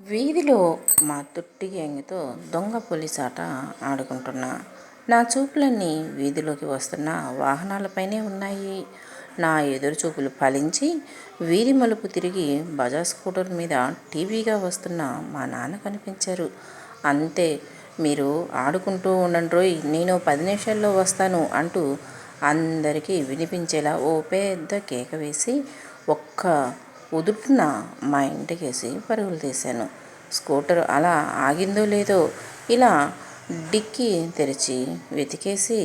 వీధిలో మా తుట్టి గ్యాంగ్తో దొంగ పోలీస్ ఆట ఆడుకుంటున్నా. నా చూపులన్నీ వీధిలోకి వస్తున్న వాహనాలపైనే ఉన్నాయి. నా ఎదురు చూపులు ఫలించి వీధి మలుపు తిరిగి బజాజ్ స్కూటర్ మీద టీవీగా వస్తున్న మా నాన్న కనిపించారు. అంతే మీరు ఆడుకుంటూ ఉండండి నేను పది నిమిషాల్లో వస్తాను అంటూ అందరికీ వినిపించేలా ఓ పెద్ద కేక వేసి ఒక్క ఉదుటున మా ఇంటికేసి పరుగులు తీశాను. స్కూటర్ అలా ఆగిందో లేదో ఇలా డిక్కీ తెరిచి వెతికేసి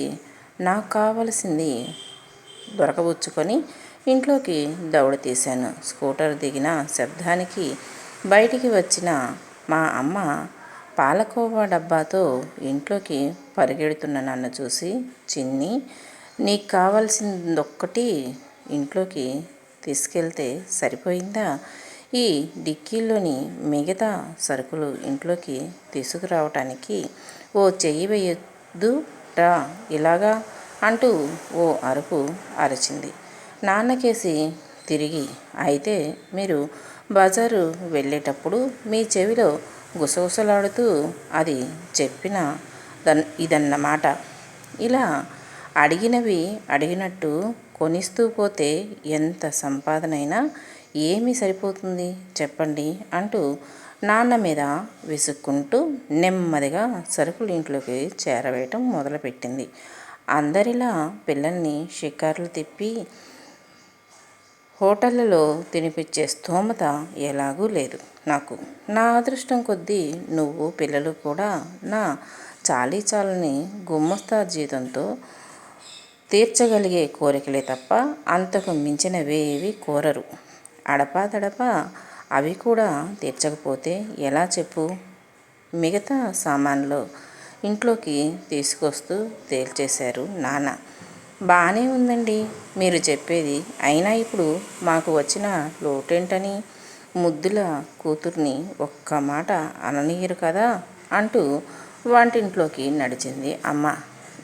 నాకు కావలసింది దొరకబుచ్చుకొని ఇంట్లోకి దౌడ తీశాను. స్కూటర్ దిగిన శబ్దానికి బయటికి వచ్చిన మా అమ్మ పాలకోవా డబ్బాతో ఇంట్లోకి పరిగెడుతున్న నన్ను చూసి చిన్ని నీకు కావాల్సిందొక్కటి ఇంట్లోకి తీసుకెళ్తే సరిపోయిందా? ఈ డిక్కీలోని మిగతా సరుకులు ఇంట్లోకి తీసుకురావటానికి ఓ చెయ్యి వేయద్దు రా ఇలాగా అంటూ ఓ అరుపు అరిచింది. నాన్నకేసి తిరిగి అయితే మీరు బజారు వెళ్ళేటప్పుడు మీ చెవిలో గుసగుసలాడుతూ అది చెప్పిన దన్ ఇదన్నమాట. ఇలా అడిగినవి అడిగినట్టు కొనిస్తూ పోతే ఎంత సంపాదనైనా ఏమి సరిపోతుంది? చెప్పండి అంటూ నాన్న మీద విసుక్కుంటూ నెమ్మదిగా సరుకులు ఇంట్లోకి చేరవేయటం మొదలుపెట్టింది. అందరిలా పిల్లల్ని షికార్లు తిప్పి హోటళ్ళలో తినిపించే స్తోమత ఎలాగూ లేదు నాకు. నా అదృష్టం కొద్దీ నువ్వు పిల్లలు కూడా నా చాలీ చాలని గుమ్మస్తా జీతంతో తీర్చగలిగే కోరికలే తప్ప అంతకు మించినవేవి కోరరు. అడపాదడప అవి కూడా తీర్చకపోతే ఎలా చెప్పు? మిగతా సామాన్లు ఇంట్లోకి తీసుకొస్తూ తేల్చేశారు నాన్న. బాగానే ఉందండి. మీరు చెప్పేది అయినా ఇప్పుడు మాకు వచ్చిన లోటేంటని? ముద్దుల కూతుర్ని ఒక్క మాట అననీయరు కదా? అంటూ వంటింట్లోకి నడిచింది అమ్మ.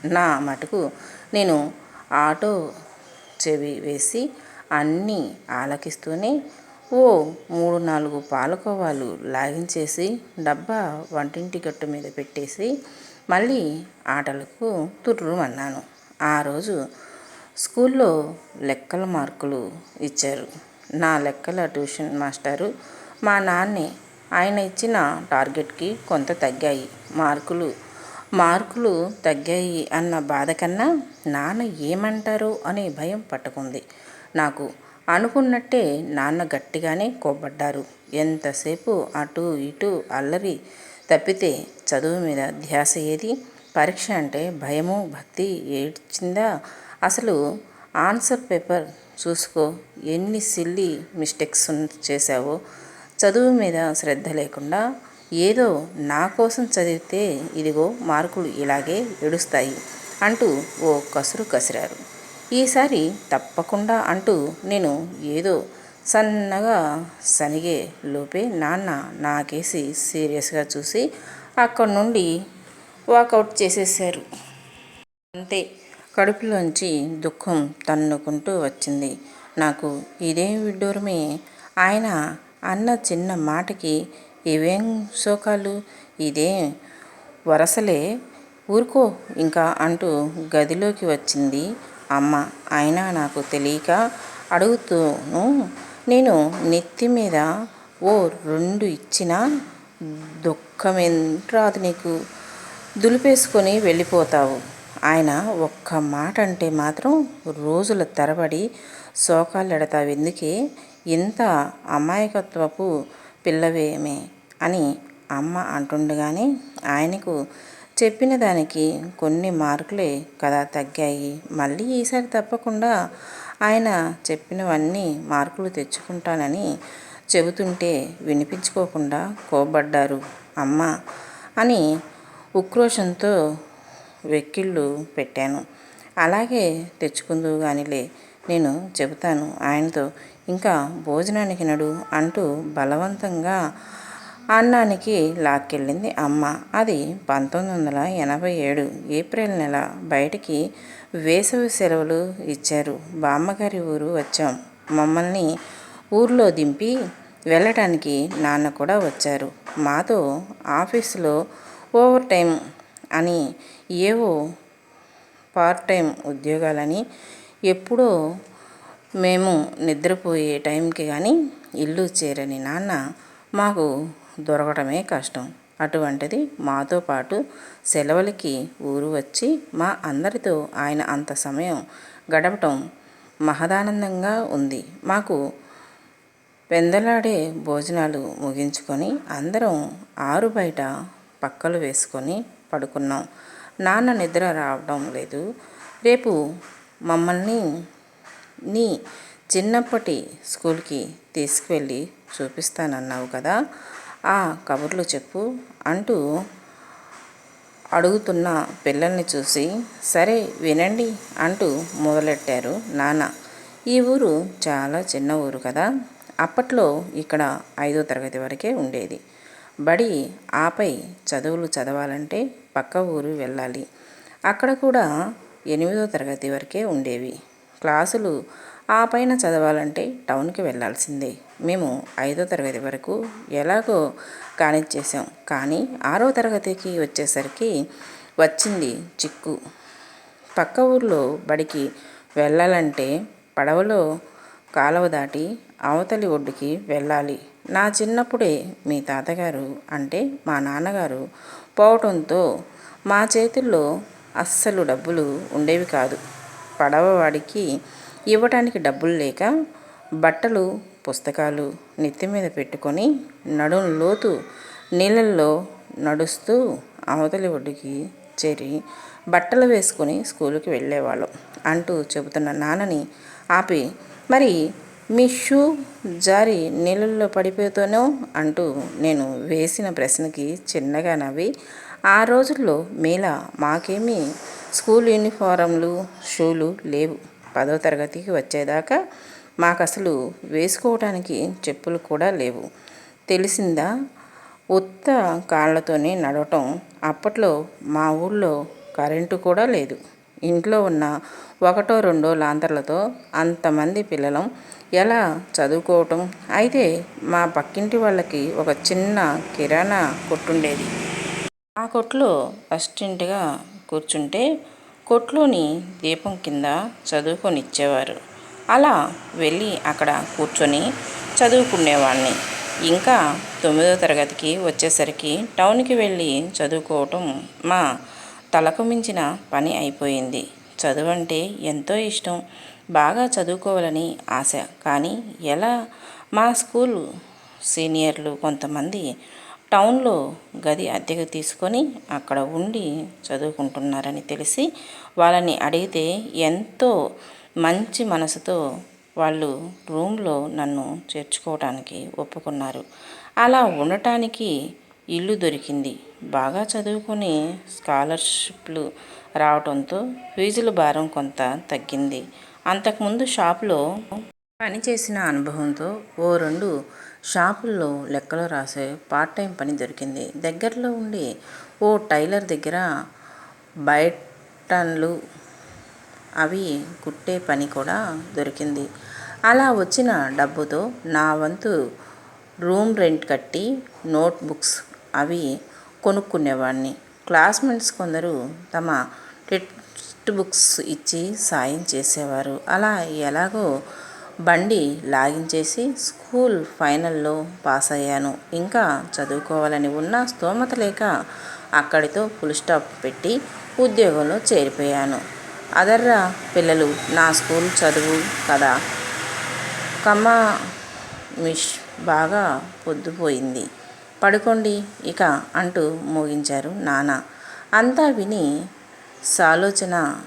నా మటుకు నేను ఆటో చెవి వేసి అన్నీ ఆలకిస్తూనే ఓ మూడు నాలుగు పాలకోవాలు లాగించేసి డబ్బా వంటింటి గట్టు మీద పెట్టేసి మళ్ళీ ఆటలకు తుర్రుమన్నాను. ఆ రోజు స్కూల్లో లెక్కల మార్కులు ఇచ్చారు. నా లెక్కల ట్యూషన్ మాస్టారు మా నాన్నే ఆయన ఇచ్చిన టార్గెట్కి కొంత తగ్గాయి. మార్కులు మార్కులు తగ్గాయి అన్న బాధ కన్నా నాన్న ఏమంటారు అనే భయం పట్టుకుంది. నాకు అనుకున్నట్టే నాన్న గట్టిగానే కోబడ్డారు ఎంతసేపు అటు ఇటు అల్లరి తప్పితే చదువు మీద ధ్యాస ఏది? పరీక్ష అంటే భయము భక్తి ఏడ్చిందా? అసలు ఆన్సర్ పేపర్ చూసుకో ఎన్ని సిల్లీ మిస్టేక్స్ చేశావో? చదువు మీద శ్రద్ధ లేకుండా ఏదో నా కోసం చదివితే ఇదిగో మార్కులు ఇలాగే ఏడుస్తాయి అంటూ ఓ కసురు కసిరారు. ఈసారి తప్పకుండా అంటూ నేను ఏదో సన్నగా సనిగే లోపే నాన్న నాకేసి సీరియస్గా చూసి అక్కడి నుండి వాకౌట్ చేసేసారు. అంతే కడుపులోంచి దుఃఖం తన్నుకుంటూ వచ్చింది. నాకు ఇదేం విడ్డూరమే? ఆయన అన్న చిన్న మాటకి ఇవేం శోకాలు? ఇదే వరసలే? ఊరుకో ఇంకా అంటూ గదిలోకి వచ్చింది అమ్మ. అయినా నాకు తెలియక అడుగుతూను నేను నెత్తి మీద ఓ రెండు ఇచ్చిన దుఃఖమేంట్రాదు నీకు? దులిపేసుకొని వెళ్ళిపోతావు. ఆయన ఒక్క మాట అంటే మాత్రం రోజుల తరబడి శోకాలెడతావెందుకే? ఇంత అమాయకత్వపు పిల్లవేమే? అని అమ్మ అంటుండగానే ఆయనకు చెప్పిన దానికి కొన్ని మార్కులే కదా తగ్గాయి. మళ్ళీ ఈసారి తప్పకుండా ఆయన చెప్పినవన్నీ మార్కులు తెచ్చుకుంటానని చెబుతుంటే వినిపించుకోకుండా కోబడ్డారు అమ్మ అని ఉక్రోషంతో వెక్కిళ్ళు పెట్టాను. అలాగే తెచ్చుకుందువు కానిలే నేను చెబుతాను ఆయనతో. ఇంకా భోజనానికి నడు అంటూ బలవంతంగా అన్నానికి లాక్కెళ్ళింది అమ్మ. అది పంతొమ్మిది వందల ఎనభై ఏడు ఏప్రిల్ నెల బయటికి వేసవి సెలవులు ఇచ్చారు. బామ్మగారి ఊరు వచ్చాం. మమ్మల్ని ఊర్లో దింపి వెళ్ళటానికి నాన్న కూడా వచ్చారు. మాతో ఆఫీసులో ఓవర్ టైం అని ఏవో పార్ట్ టైం ఉద్యోగాలని ఎప్పుడో మేము నిద్రపోయే టైంకి కానీ ఇల్లు చేరని నాన్న మాకు దొరకటమే కష్టం. అటువంటిది మాతో పాటు సెలవులకి ఊరు వచ్చి మా అందరితో ఆయన అంత సమయం గడపటం మహదానందంగా ఉంది. మాకు పెందలాడే భోజనాలు ముగించుకొని అందరం ఆరు బయట పక్కలు వేసుకొని పడుకున్నాం. నాన్న నిద్ర రావడం లేదు. రేపు మమ్మల్ని నీ చిన్నప్పటి స్కూల్కి తీసుకువెళ్ళి చూపిస్తానన్నావు కదా. ఆ కబుర్లు చెప్పు అంటూ అడుగుతున్న పిల్లల్ని చూసి సరే వినండి అంటూ మొదలెట్టారు నాన్న. ఈ ఊరు చాలా చిన్న ఊరు కదా. అప్పట్లో ఇక్కడ ఐదో తరగతి వరకే ఉండేది. బడి ఆపై చదువులు చదవాలంటే పక్క ఊరు వెళ్ళాలి. అక్కడ కూడా ఎనిమిదో తరగతి వరకే ఉండేవి. క్లాసులు ఆ పైన చదవాలంటే టౌన్కి వెళ్ళాల్సిందే. మేము ఐదో తరగతి వరకు ఎలాగో కానిచ్చేసాం కానీ ఆరో తరగతికి వచ్చేసరికి వచ్చింది చిక్కు. పక్క ఊర్లో బడికి వెళ్ళాలంటే పడవలో కాలువ దాటి అవతలి ఒడ్డుకి వెళ్ళాలి. నా చిన్నప్పుడే మీ తాతగారు అంటే మా నాన్నగారు పోవటంతో మా చేతుల్లో అస్సలు డబ్బులు ఉండేవి కాదు. పడవవాడికి ఇవ్వటానికి డబ్బులు లేక బట్టలు పుస్తకాలు నెత్తి మీద పెట్టుకొని నడుం లోతు నీళ్ళల్లో నడుస్తూ అవతలి ఒడ్డుకి చేరి బట్టలు వేసుకొని స్కూల్కి వెళ్ళేవాళ్ళం అంటూ చెబుతున్న నాన్నని ఆపి మరి మీ షూ జారి నీళ్ళల్లో పడిపోతానో? అంటూ నేను వేసిన ప్రశ్నకి చిన్నగా నవ్వి ఆ రోజుల్లో మీలా మాకేమీ స్కూల్ యూనిఫారంలు షూలు లేవు. పదో తరగతికి వచ్చేదాకా మాకు అసలు వేసుకోవడానికి చెప్పులు కూడా లేవు. తెలిసిందా? ఉత్త కాళ్ళతోనే నడవటం అప్పట్లో మా ఊళ్ళో కరెంటు కూడా లేదు. ఇంట్లో ఉన్న ఒకటో రెండో లాంతర్లతో అంతమంది పిల్లలం ఎలా చదువుకోవటం? అయితే మా పక్కింటి వాళ్ళకి ఒక చిన్న కిరాణా కొట్టుండేది. ఆ కొట్లో అసిస్టెంట్గా కూర్చుంటే కొట్లోని దీపం కింద చదువుకొని ఇచ్చేవారు అలా వెళ్ళి అక్కడ కూర్చొని చదువుకునేవాడిని ఇంకా తొమ్మిదో తరగతికి వచ్చేసరికి టౌన్కి వెళ్ళి చదువుకోవటం మా తలకు మించిన పని అయిపోయింది. చదువు అంటే ఎంతో ఇష్టం. బాగా చదువుకోవాలని ఆశ. కానీ ఎలా? మా స్కూల్ సీనియర్లు కొంతమంది టౌన్లో గది అద్దెకు తీసుకొని అక్కడ ఉండి చదువుకుంటున్నారని తెలిసి వాళ్ళని అడిగితే ఎంతో మంచి మనసుతో వాళ్ళు రూమ్లో నన్ను చేర్చుకోవడానికి ఒప్పుకున్నారు. అలా ఉండటానికి ఇల్లు దొరికింది. బాగా చదువుకొని స్కాలర్షిప్లు రావడంతో ఫీజుల భారం కొంత తగ్గింది. అంతకుముందు షాపులో పనిచేసిన అనుభవంతో ఓ రెండు షాపుల్లో లెక్కలు రాసే పార్ట్ టైం పని దొరికింది. దగ్గరలో ఉండి ఓ టైలర్ దగ్గర బయటన్లు అవి కుట్టే పని కూడా దొరికింది. అలా వచ్చిన డబ్బుతో నా వంతు రూమ్ రెంట్ కట్టి నోట్ బుక్స్ అవి కొనుక్కునేవాడిని క్లాస్మేట్స్ కొందరు తమ టెక్స్ట్ బుక్స్ ఇచ్చి సాయం చేసేవారు. అలా ఎలాగో బండి లాగించేసి స్కూల్ ఫైనల్లో పాస్ అయ్యాను ఇంకా చదువుకోవాలని ఉన్న స్తోమత లేక అక్కడితో ఫుల్ స్టాప్ పెట్టి ఉద్యోగంలో చేరిపోయాను. అదర్రా పిల్లలు నా స్కూల్ చదువు కదా. కమ్మ మిష్ బాగా పొద్దుపోయింది. పడుకోండి ఇక అంటూ మోగించారు నాన్న. అంతా విని సాలోచన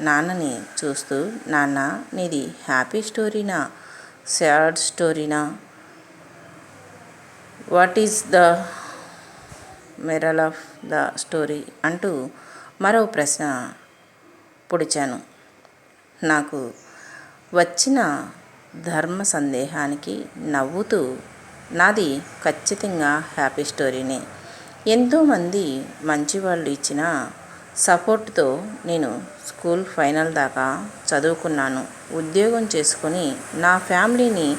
నాన్నని చూస్తూ నాన్న నీది హ్యాపీ స్టోరీనా? Sad స్టోరీనా? What is the moral of the story? అంటూ మరో ప్రశ్న పొడిచాను. నాకు వచ్చిన ధర్మ సందేహానికి నవ్వుతూ నాది ఖచ్చితంగా హ్యాపీ స్టోరీనే. ఎంతోమంది మంచివాళ్ళు ఇచ్చిన సపోర్ట్తో నేను స్కూల్ ఫైనల్ దాకా చదువుకున్నాను. ఉద్యోగం చేసుకొని నా ఫ్యామిలీని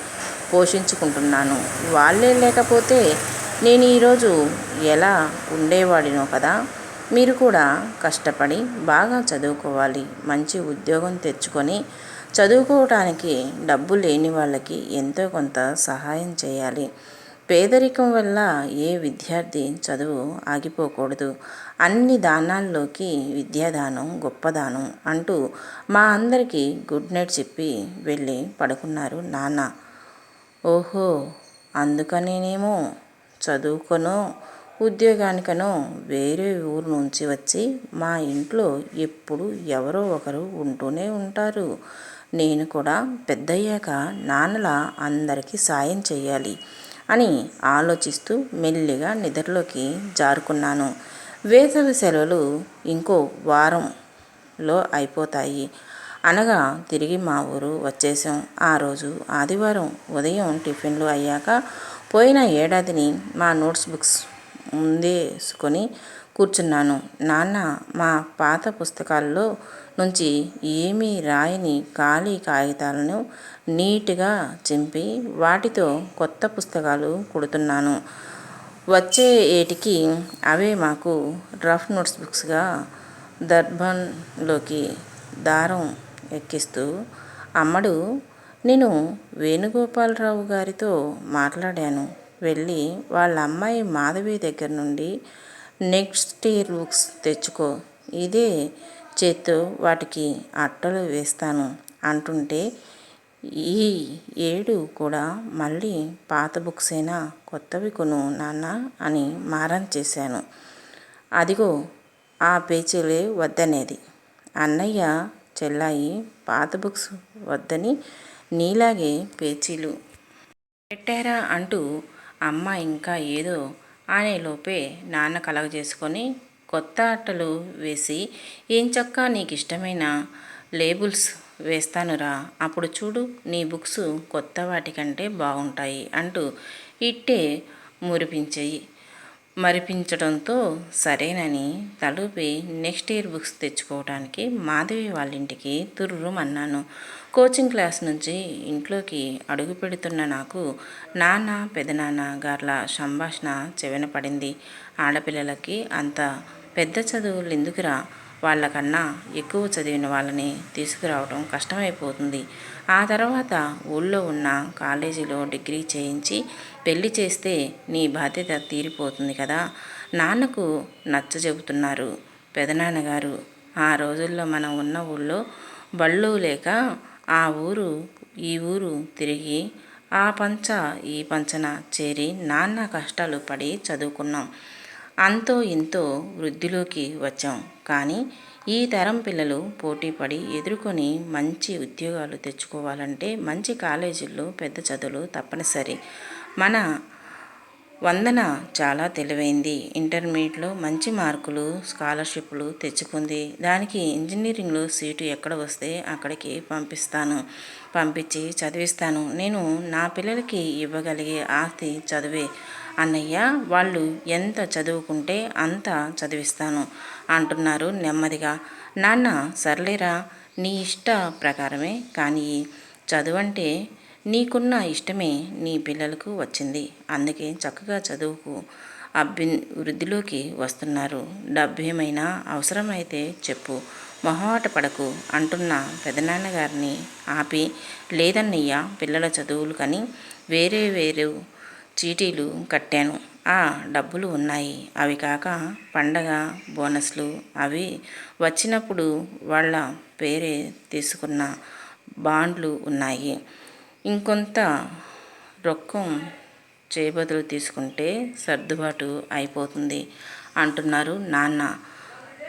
పోషించుకుంటున్నాను. వాళ్ళే లేకపోతే నేను ఈరోజు ఎలా ఉండేవాడినో కదా? మీరు కూడా కష్టపడి బాగా చదువుకోవాలి మంచి ఉద్యోగం తెచ్చుకొని చదువుకోవటానికి డబ్బు లేని వాళ్ళకి ఎంతో కొంత సహాయం చేయాలి. పేదరికం వల్ల ఏ విద్యార్థి చదువు ఆగిపోకూడదు. అన్ని దానాల్లోకి విద్యాదానం గొప్పదానం అంటూ మా అందరికీ గుడ్ నైట్ చెప్పి వెళ్ళి పడుకున్నారు నాన్న. ఓహో అందుకనేనేమో చదువుకొనో ఉద్యోగానికనో వేరే ఊరు నుంచి వచ్చి మా ఇంట్లో ఎప్పుడు ఎవరో ఒకరు ఉంటూనే ఉంటారు. నేను కూడా పెద్దయ్యాక నాన్నలా అందరికీ సాయం చేయాలి అని ఆలోచిస్తూ మెల్లిగా నిద్రలోకి జారుకున్నాను. వేసవి సెలవులు ఇంకో వారంలో అయిపోతాయి. అనగా తిరిగి మా ఊరు వచ్చేసాం ఆ రోజు ఆదివారం ఉదయం టిఫిన్లు అయ్యాక పోయిన ఏడాదిని మా నోట్స్ బుక్స్ ముందేసుకొని కూర్చున్నాను. నాన్న మా పాత పుస్తకాల్లో నుంచి ఏమీ రాయని ఖాళీ కాగితాలను నీట్గా చింపి వాటితో కొత్త పుస్తకాలు కుడుతున్నాను. వచ్చే ఏటికి అవే మాకు రఫ్ నోట్స్ బుక్స్గా దర్బన్లోకి దారం ఎక్కిస్తూ అమ్మడు నేను వేణుగోపాలరావు గారితో మాట్లాడాను. వెళ్ళి వాళ్ళ అమ్మాయి మాధవి దగ్గర నుండి నెక్స్ట్ ఇయర్ బుక్స్ తెచ్చుకో. ఇదే చేత్తో వాటికి అట్టలు వేస్తాను అంటుంటే ఈ ఏడు కూడా మళ్ళీ పాత బుక్సేనా కొత్తవి కొను నాన్న అని మారం చేశాను. అదిగో ఆ పేచీలే వద్దనేది. అన్నయ్య చెల్లాయి పాత బుక్స్ వద్దని నీలాగే పేచీలు పెట్టారా అంటూ అమ్మ ఇంకా ఏదో అనేలోపే నాన్న కలగజేసుకొని కొత్త అట్టలు వేసి ఏం చక్క నీకు ఇష్టమైన లేబుల్స్ వేస్తానురా అప్పుడు చూడు నీ బుక్స్ కొత్త వాటికంటే బాగుంటాయి అంటూ ఇట్టే మురిపించేయి. మరిపించడంతో సరేనని తలుపి నెక్స్ట్ ఇయర్ బుక్స్ తెచ్చుకోవడానికి మాధవి వాళ్ళ ఇంటికి తుర్రుమన్నాను. కోచింగ్ క్లాస్ నుంచి ఇంట్లోకి అడుగు పెడుతున్న నాకు నాన్న పెదనాన్న గార్ల సంభాషణ చెవిన పడింది ఆడపిల్లలకి అంత పెద్ద చదువులు ఎందుకురా? వాళ్ళకన్నా ఎక్కువ చదివిన వాళ్ళని తీసుకురావడం కష్టమైపోతుంది. ఆ తర్వాత ఊళ్ళో ఉన్న కాలేజీలో డిగ్రీ చేయించి పెళ్ళి చేస్తే నీ బాధ్యత తీరిపోతుంది కదా. నాన్నకు నచ్చ చెబుతున్నారు పెదనాన్నగారు. ఆ రోజుల్లో మనం ఉన్న ఊళ్ళో బళ్ళు లేక ఆ ఊరు ఈ ఊరు తిరిగి ఆ పంచ ఈ పంచన చేరి నాన్న కష్టాలు పడి చదువుకున్నాం. అంతో ఇంతో వృద్ధిలోకి వచ్చాం. కానీ ఈ తరం పిల్లలు పోటీపడి ఎదుర్కొని మంచి ఉద్యోగాలు తెచ్చుకోవాలంటే మంచి కాలేజీల్లో పెద్ద చదువులు తప్పనిసరి. మన వందన చాలా తెలివైంది. ఇంటర్మీడియట్లో మంచి మార్కులు స్కాలర్షిప్లు తెచ్చుకుంది. దానికి ఇంజనీరింగ్లో సీటు ఎక్కడ వస్తే అక్కడికి పంపిస్తాను. పంపించి చదివిస్తాను. నేను నా పిల్లలకి ఇవ్వగలిగే ఆస్తి చదివే. అన్నయ్య వాళ్ళు ఎంత చదువుకుంటే అంత చదివిస్తాను అంటున్నారు నెమ్మదిగా. నాన్న సర్లేరా నీ ఇష్ట ప్రకారమే కానీ చదువంటే నీకున్న ఇష్టమే నీ పిల్లలకు వచ్చింది. అందుకే చక్కగా చదువుకు అభివృద్ధిలోకి వృద్ధిలోకి వస్తున్నారు. డబ్బేమైనా అవసరమైతే చెప్పు. మొహమాట పడకు అంటున్న పెదనాన్నగారిని ఆపి లేదన్నయ్య పిల్లల చదువులు కానీ వేరే వేరే చీటీలు కట్టాను. ఆ డబ్బులు ఉన్నాయి. అవి కాక పండగ బోనస్లు అవి వచ్చినప్పుడు వాళ్ళ పేరే తీసుకున్న బాండ్లు ఉన్నాయి. ఇంకొంత రొక్కం చేయబదులు తీసుకుంటే సర్దుబాటు అయిపోతుంది అంటున్నారు నాన్న.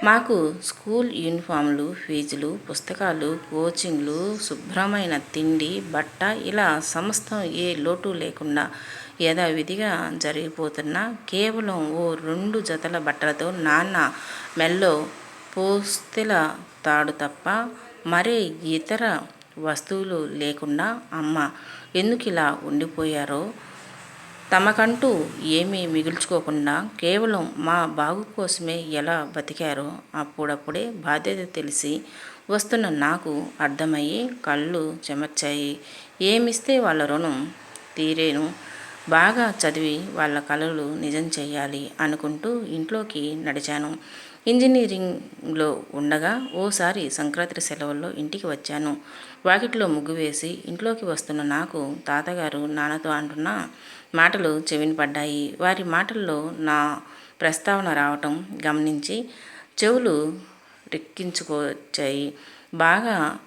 మాకు స్కూల్ యూనిఫామ్లు ఫీజులు పుస్తకాలు కోచింగ్లు శుభ్రమైన తిండి బట్ట ఇలా సమస్తం ఏ లోటు లేకుండా యథావిధిగా జరిగిపోతున్న కేవలం ఓ రెండు జతల బట్టలతో నాన్న మెల్లో పోస్తెల తాడు తప్ప మరే ఇతర వస్తువులు లేకుండా అమ్మ ఎందుకు ఇలా ఉండిపోయారో తమకంటూ ఏమీ మిగుల్చుకోకుండా కేవలం మా బాగు కోసమే ఎలా బతికారో అప్పుడప్పుడే బాధ్యత తెలిసి వస్తున్న నాకు అర్థమయ్యి కళ్ళు చెమర్చాయి. ఏమిస్తే వాళ్ళ రుణం తీరేను. బాగా చదివి వాళ్ళ కళలు నిజం చేయాలి అనుకుంటూ ఇంట్లోకి నడిచాను. ఇంజనీరింగ్లో ఉండగా ఓసారి సంక్రాంతి సెలవుల్లో ఇంటికి వచ్చాను. వాకిట్లో ముగ్గు వేసి ఇంట్లోకి వస్తున్న నాకు తాతగారు నాన్నతో అంటున్న మాటలు చెవిన పడ్డాయి. వారి మాటల్లో నా ప్రస్తావన రావటం గమనించి చెవులు రెక్కించుకొచ్చాయి. బాగా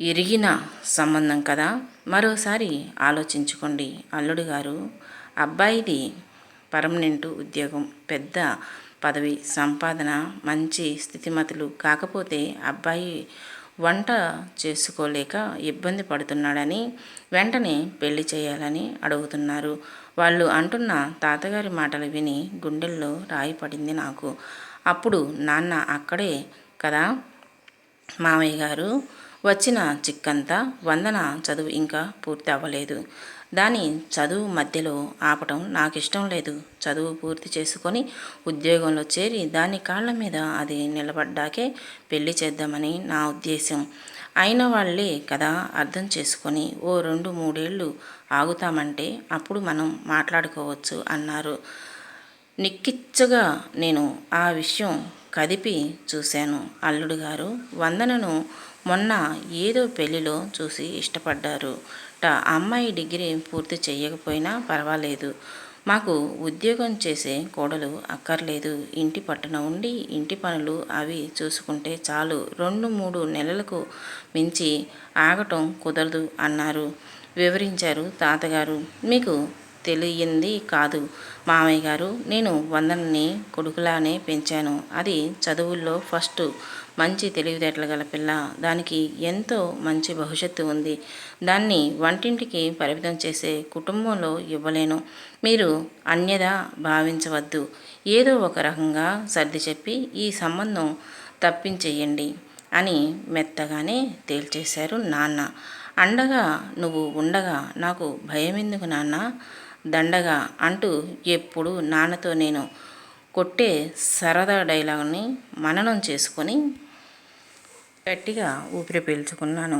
ఎరిగిన సంబంధం కదా? మరోసారి ఆలోచించుకోండి. అల్లుడు గారు అబ్బాయిది పర్మనెంట్ ఉద్యోగం పెద్ద పదవి సంపాదన మంచి స్థితిమతులు కాకపోతే అబ్బాయి వంట చేసుకోలేక ఇబ్బంది పడుతున్నాడని వెంటనే పెళ్ళి చేయాలని అడుగుతున్నారు. వాళ్ళు అంటున్న తాతగారి మాటలు విని గుండెల్లో రాయి పడింది నాకు. అప్పుడు నాన్న అక్కడే కదా? మామయ్య గారు వచ్చిన చిక్కంతా వందన చదువు ఇంకా పూర్తి అవ్వలేదు. దాని చదువు మధ్యలో ఆపటం నాకు ఇష్టం లేదు. చదువు పూర్తి చేసుకొని ఉద్యోగంలో చేరి దాని కాళ్ళ మీద అది నిలబడ్డాకే పెళ్ళి చేద్దామని నా ఉద్దేశం. అయిన వాళ్ళే కదా అర్థం చేసుకొని ఓ రెండు మూడేళ్ళు ఆగుతామంటే అప్పుడు మనం మాట్లాడుకోవచ్చు అన్నారు. నిక్కిచ్చగా నేను ఆ విషయం కదిపి చూశాను. అల్లుడు గారు వందనను మొన్న ఏదో పెళ్ళిలో చూసి ఇష్టపడ్డారు. ట అమ్మాయి డిగ్రీ పూర్తి చేయకపోయినా పర్వాలేదు. మాకు ఉద్యోగం చేసే కోడలు అక్కర్లేదు. ఇంటి పట్టున ఉండి ఇంటి పనులు అవి చూసుకుంటే చాలు. రెండు మూడు నెలలకు మించి ఆగటం కుదరదు అన్నారు. వివరించారు తాతగారు. మీకు తెలియంది కాదు మామయ్య గారు. నేను వందనని కొడుకులానే పెంచాను. అది చదువుల్లో ఫస్ట్ మంచి తెలివితేటలు గల పిల్ల. దానికి ఎంతో మంచి భవిష్యత్తు ఉంది. దాన్ని వంటింటికి పరిమితం చేసే కుటుంబంలో ఇవ్వలేను. మీరు అన్యదా భావించవద్దు. ఏదో ఒక రకంగా సర్ది చెప్పి ఈ సంబంధం తప్పించేయండి అని మెత్తగానే తేల్చేశారు నాన్న. అండగా నువ్వు ఉండగా నాకు భయం ఎందుకు నాన్న? దండగా అంటూ ఎప్పుడు నాన్నతో నేను కొట్టే సరదా డైలాగ్ని మననం చేసుకొని గట్టిగా ఊపిరి పీల్చుకున్నాను.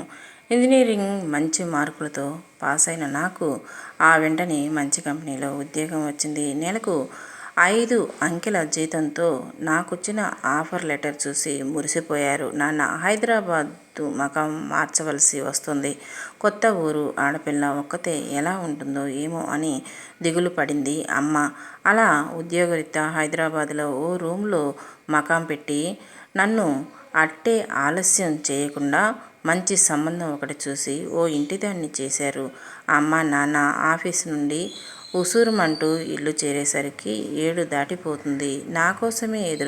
ఇంజనీరింగ్ మంచి మార్కులతో పాస్ అయిన నాకు ఆ వెంటనే మంచి కంపెనీలో ఉద్యోగం వచ్చింది. నెలకు ఐదు అంకెల జీతంతో నాకొచ్చిన ఆఫర్ లెటర్ చూసి మురిసిపోయారు. నాన్న హైదరాబాద్ మకం మార్చవలసి వస్తుంది. కొత్త ఊరు ఆడపిల్ల ఒక్కతే ఎలా ఉంటుందో ఏమో అని దిగులు పడింది అమ్మ. అలా ఉద్యోగరీత్యా హైదరాబాద్లో ఓ రూమ్లో మకాం పెట్టి నన్ను అట్టే ఆలస్యం చేయకుండా మంచి సంబంధం ఒకటి చూసి ఓ ఇంటిదాన్ని చేశారు. అమ్మ నాన్న ఆఫీస్ నుండి ఉసూరుమంటూ ఇల్లు చేరేసరికి ఏడు దాటిపోతుంది. నా కోసమే ఎదురు